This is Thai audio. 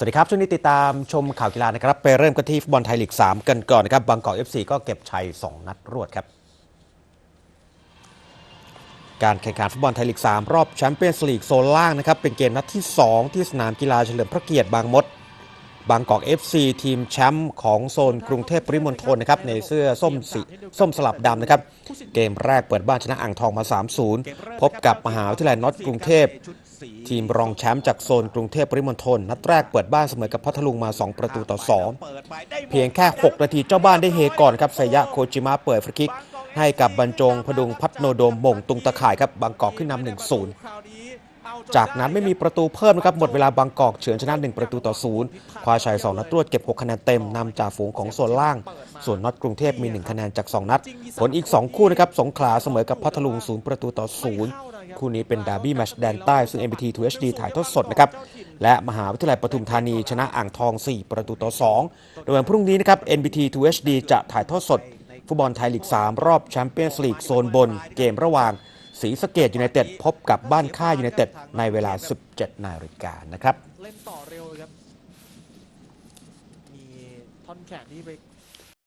สวัสดีครับ ช่วงนี้ติดตามชมข่าวกีฬานะครับ ไปเริ่มกันที่ฟุตบอลไทยลีก 3 กันก่อนนะครับบางกอก FC ก็เก็บชัย 2 นัดรวดครับ การแข่งขันฟุตบอลไทยลีก 3 รอบแชมเปี้ยนส์ลีกโซนล่างนะครับ เป็นเกมนัดที่ 2 ที่สนามกีฬาเฉลิมพระเกียรติบางมด บางกอก FC ทีมแชมป์ของโซนกรุงเทพปริมณฑลนะครับในเสื้อส้มสีส้มสลับดำนะครับ เกมแรกเปิดบ้านชนะอ่างทองมา 3-0 พบกับมหาวิทยาลัยน็อตกรุงเทพ ทีมรองแชมป์จากโซนกรุงเทพปริมณฑลนัดแรกเปิดบ้านเสมอกับพัทลุงมา 2 ประตูต่อ 2 เพียงแค่ 6 นาทีเจ้าบ้านได้เฮก่อนครับไซยะโคจิมะเปิดฟรีคิก ให้กับบรรจงพดุงพัฒโนโดมมงตุงตะข่ายครับบางกอกขึ้นนำ1 0จากนั้นไม่มีประตูเพิ่มนะครับหมดเวลาบางกอกเฉือนชนะ 1 ประตูต่อศูนย์คว้าชัย2นัดรวดเก็บ 6 คะแนนเต็มนำจากฝูงของส่วนล่าง ส่วนน็อตกรุงเทพมี 1 คะแนนจาก 2 นัด ผลอีก 2 คู่นะครับสงขลาเสมอกับพัทลุง 0 ประตูต่อศูนย์ คู่นี้เป็นดาร์บี้แมตช์แดนใต้ ซึ่ง MBT 2 HD ถ่ายทอดสดนะครับและมหาวิทยาลัยปทุมธานีชนะอ่างทอง 4 ประตูต่อ 2 โดยวันพรุ่งนี้นะครับ NBT 2 HD จะถ่ายทอดสด ฟุตบอลไทยลีก 3 รอบแชมเปี้ยนส์ลีกโซนบน เกมระหว่างศรีสะเกดยูไนเต็ดพบกับบ้านค่ายยูไนเต็ดในเวลา 17 นาฬิกานะครับเล่นต่อเร็วเลยครับมีท่อนแขนที่ไป